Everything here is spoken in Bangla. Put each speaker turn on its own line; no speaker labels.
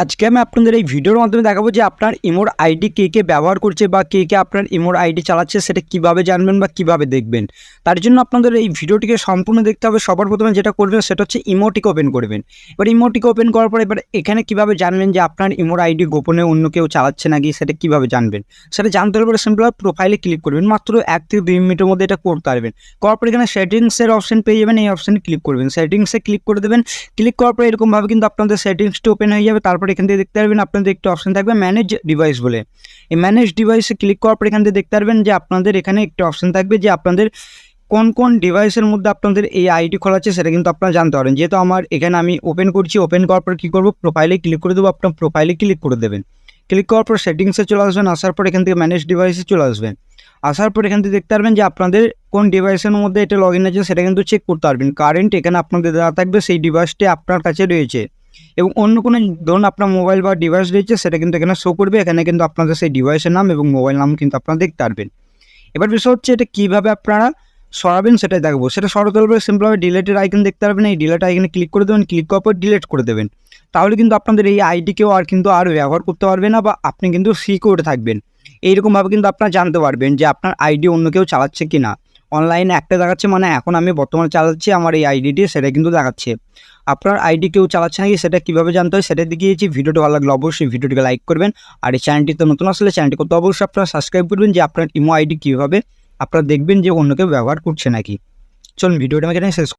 আজকে আমি আপনাদের এই ভিডিওর মাধ্যমে দেখাবো যে আপনার ইমোর আইডি কে কে ব্যবহার করছে বা কে কে আপনার ইমোর আইডি চালাচ্ছে, সেটা কীভাবে জানবেন বা কীভাবে দেখবেন। তার জন্য আপনাদের এই ভিডিওটিকে সম্পূর্ণ দেখতে হবে। সবার প্রথমে যেটা করবেন, সেটা হচ্ছে ইমোটিকে ওপেন করবেন। এবার ইমোটিক ওপেন করার পর এবার এখানে কীভাবে জানবেন যে আপনার ইমোর আইডি গোপনে অন্য কেউ চালাচ্ছে নাকি, সেটা কীভাবে জানবেন? সেটা জানতে হলে সিম্পল প্রোফাইলে ক্লিক করবেন। মাত্র এক থেকে দুই মিনিটের মধ্যে এটা করতে পারবেন। করার পর এখানে সেটিংসের অপশন পেয়ে যাবেন। এই অপশানে ক্লিক করবেন। সেটিংসে ক্লিক করে দেবেন। ক্লিক করার পর এরকমভাবে কিন্তু আপনাদের সেটিংসটা ওপেন হয়ে যাবে। তারপর এখান থেকে দেখতে পারবেন, আপনাদের একটি অপশন থাকবে ম্যানেজ ডিভাইস বলে। এই ম্যানেজ ডিভাইসে ক্লিক করার পর এখান থেকে দেখতে পারবেন যে আপনাদের এখানে একটি অপশন থাকবে যে আপনাদের কোন কোন ডিভাইসের মধ্যে আপনাদের এই আইডি খোলা আছে সেটা কিন্তু আপনারা জানতে পারেন। যেহেতু আমার এখানে আমি ওপেন করছি ওপেন করার পর কী করব? প্রোফাইলে ক্লিক করে দেবো, আপনার প্রোফাইলে ক্লিক করে দেবেন। ক্লিক করার পর সেটিংসে চলে আসবেন, আসার পর এখান থেকে ম্যানেজ ডিভাইসে চলে আসবেন। আসার পর এখান থেকে দেখতে পারবেন যে আপনাদের কোন ডিভাইসের মধ্যে এটা লগ ইন আছে সেটা কিন্তু চেক করতে পারবেন। কারেন্ট এখানে আপনাদের দেওয়া থাকবে, সেই ডিভাইসটি আপনার কাছে রয়েছে। এবং অন্য কোনো ধরুন আপনার মোবাইল বা ডিভাইস রয়েছে, সেটা কিন্তু এখানে শো করবে। এখানে কিন্তু আপনাদের সেই ডিভাইসের নাম এবং মোবাইল নাম কিন্তু আপনারা দেখতে পারবেন। এবার বিষয় হচ্ছে এটা কীভাবে আপনারা সরাবেন সেটাই দেখব। সেটা সরাতে হলে সিম্পলভাবে ডিলেটের আইকন দেখতে পারবেন। এই ডিলেট আইকনে ক্লিক করে দেবেন ক্লিক করার পর ডিলেট করে দেবেন। তাহলে কিন্তু আপনাদের এই আইডিকেও আর কিন্তু আর ব্যবহার করতে পারবে না বা আপনি কিন্তু সিকিউর থাকবেন। এইরকমভাবে কিন্তু আপনারা জানতে পারবেন যে আপনার আইডি অন্য কেউ চালাচ্ছে কি না অনলাইনে একটা দেখাচ্ছে মানে এখন আমি বর্তমানে চালাচ্ছি আমার এই আইডিটি সেটা কিন্তু দেখাচ্ছে। আপনার আইডি কেউ চালাচ্ছে নাকি সেটা কীভাবে জানতে হয় সেটা দেখিয়েছি ভিডিওটি ভালো লাগলে অবশ্যই ভিডিওটিকে লাইক করবেন। আর এই চ্যানেলটিতে নতুন আসলে চ্যানেলটি করতে অবশ্যই আপনারা সাবস্ক্রাইব করবেন যে আপনার ইমো আইডি কীভাবে আপনারা দেখবেন যে অন্য কেউ ব্যবহার করছে নাকি। চলুন ভিডিওটা আমি শেষ